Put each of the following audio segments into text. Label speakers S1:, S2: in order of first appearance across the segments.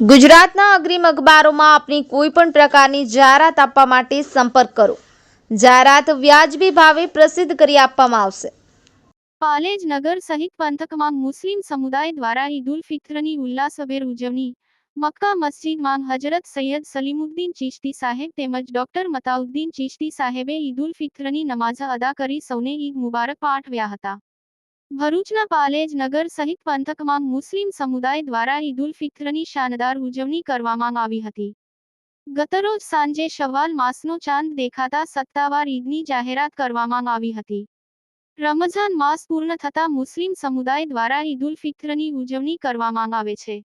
S1: ગુજરાતના અગ્રીમ અખબારોમાં આપની કોઈ પણ પ્રકારની જાહેરાત આપવા માટે સંપર્ક કરો. જાહેરાત વ્યાજબી ભાવે પ્રસિદ્ધ કરી આપવામાં આવશે.
S2: પાલેજ નગર સહિત પંથકમાં મુસ્લિમ સમુદાય દ્વારા ઈદ ઉલ ફિત્રની ઉલ્લાસભેર ઉજવણી, મક્કા મસ્જિદમાં હજરત સૈયદ સલીમુદ્દીન ચિશ્તી સાહેબ તેમજ ડોક્ટર મતાઉદ્દીન ચિશ્તી સાહેબે ઈદ ઉલ ફિત્રની નમાઝ અદા કરી સૌને ઈદ મુબારક પાઠવ્યા હતા. ભરૂચના પાલેજ નગર સહિત પંથકમાં મુસ્લિમ સમુદાય દ્વારા ઈદ ઉલ ફિત્રની શાનદાર ઉજવણી કરવામાં આવી હતી. ગતરોજ સાંજે શવાલ માસનો ચાંદ દેખાતા સત્તાવાર ઈદની જાહેરાત કરવામાં આવી હતી. રમઝાન માસ પૂર્ણ થતા મુસ્લિમ સમુદાય દ્વારા ઈદ ઉલ ફિત્રની ઉજવણી કરવામાં આવે છે.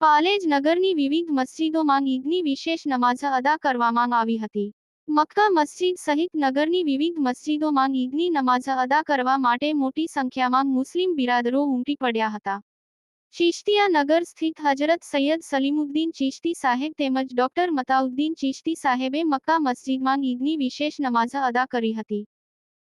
S2: પાલેજ નગરની વિવિધ મસ્જિદોમાં ઈદની વિશેષ નમાઝ અદા કરવામાં આવી હતી. મક્કા મસ્જિદ સહિત નગરની વિવિધ મસ્જિદોમાં ઈદની નમાઝ અદા કરવા માટે મોટી સંખ્યામાં મુસ્લિમ બિરાદરો ઉમટી પડ્યા હતા. ચિશ્તિયા નગર સ્થિત હજરત સૈયદ સલીમુદ્દીન ચિશ્તી સાહેબ તેમજ ડોક્ટર મતાઉદ્દીન ચિશ્તી સાહેબે મક્કા મસ્જિદમાં ઈદની વિશેષ નમાઝ અદા કરી હતી.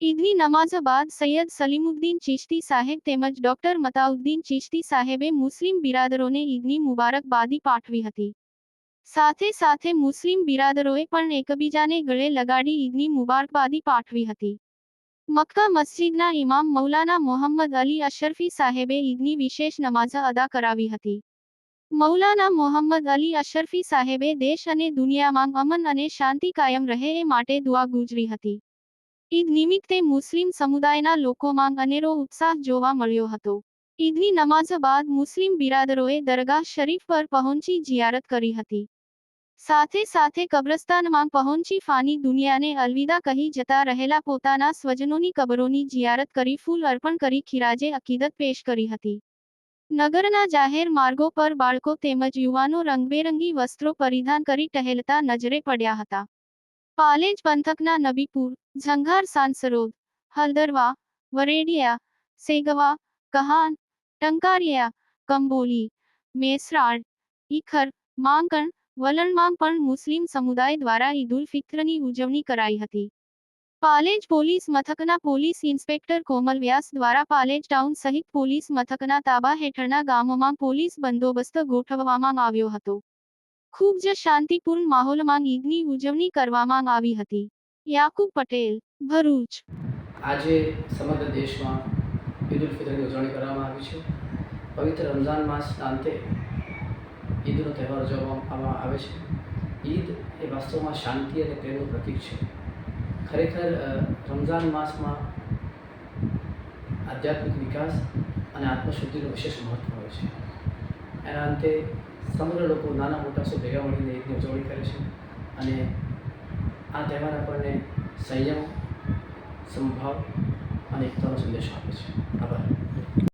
S2: ઈદની નમાઝ બાદ સૈયદ સલીમુદ્દીન ચિશ્તી સાહેબ તેમજ ડોક્ટર મતાઉદ્દીન ચિશ્તી સાહેબે મુસ્લિમ બિરાદરોને ઈદની મુબારકબાદી પાઠવી હતી. સાથે સાથે મુસ્લિમ બિરાદરોએ પણ એકબીજાને ગળે લગાડી ઈદની મુબારકબાદી પાઠવી હતી. મક્કા મસ્જિદના ઇમામ મૌલાના મોહમ્મદ અલી અશરફી સાહેબે ઈદની વિશેષ નમાઝ અદા કરાવી હતી. મૌલાના મોહમ્મદ અલી અશરફી સાહેબે દેશ અને દુનિયામાં અમન અને શાંતિ કાયમ રહે એ માટે દુઆ ગુજરી હતી. ઈદ નિમિત્તે મુસ્લિમ સમુદાયના લોકોમાં અનેરો ઉત્સાહ જોવા મળ્યો હતો. ઈદની નમાઝ બાદ મુસ્લિમ બિરાદરોએ દરગાહ શરીફ પર પહોંચી જિયારત કરી હતી. સાથે સાથે કબ્રસ્તાનમાં પહોંચી ફાની દુનિયાને અલવિદા કહી જતા રહેલા પોતાના સ્વજનોની કબરોની જિયારત કરી ફૂલ અર્પણ કરી ખિરાજે અકીદત પેશ કરી હતી. નગરના જાહેર માર્ગો પર બાળકો તેમજ યુવાનો રંગબેરંગી વસ્ત્રો પરિધાન કરી ટહેલતા નજરે પડ્યા હતા. પાલેજ પંથકના નબીપુર, ઝંઘાર સાંસરોદ, હલદરવા, વરેડિયા, સેગવા, કહાન, ટંકારિયા, કંબોલી મેસરાડ ઈખર, માંકણ વલણમાં પણ મુસ્લિમ સમુદાય દ્વારા ઈદ ઉલ ફિત્રની ઉજવણી કરાઈ હતી. પાલેજ પોલીસ મથકના પોલીસ ઇન્સ્પેક્ટર કોમલ વ્યાસ દ્વારા પાલેજ ટાઉન સહિત પોલીસ મથકના તાબા હેઠળના ગામોમાં પોલીસ બંદોબસ્ત ગોઠવવામાં આવ્યો હતો. ખૂબ જ શાંતિપૂર્ણ માહોલમાં ઈદની ઉજવણી કરવામાં આવી હતી. યાકુબ પટેલ, ભરૂચ.
S3: આજે સમગ્ર દેશમાં ઈદ ઉલ ફિત્રની ઉજવણી કરવામાં આવી છે. પવિત્ર રમઝાન માસના અંતે ઈદનો તહેવાર ઉજવવામાં આવે છે. ઈદ એ વાસ્તવમાં શાંતિ અને પ્રેમનું પ્રતીક છે. ખરેખર રમઝાન માસમાં આધ્યાત્મિક વિકાસ અને આત્મશુદ્ધિનું વિશેષ મહત્ત્વ હોય છે. એના અંતે, સમગ્ર લોકો નાના મોટા સૌ ભેગા મળીને ઈદની ઉજવણી કરે છે અને આ તહેવાર આપણને સંયમ સંભાવ અને એકતાનો સંદેશ આપે છે. આભાર.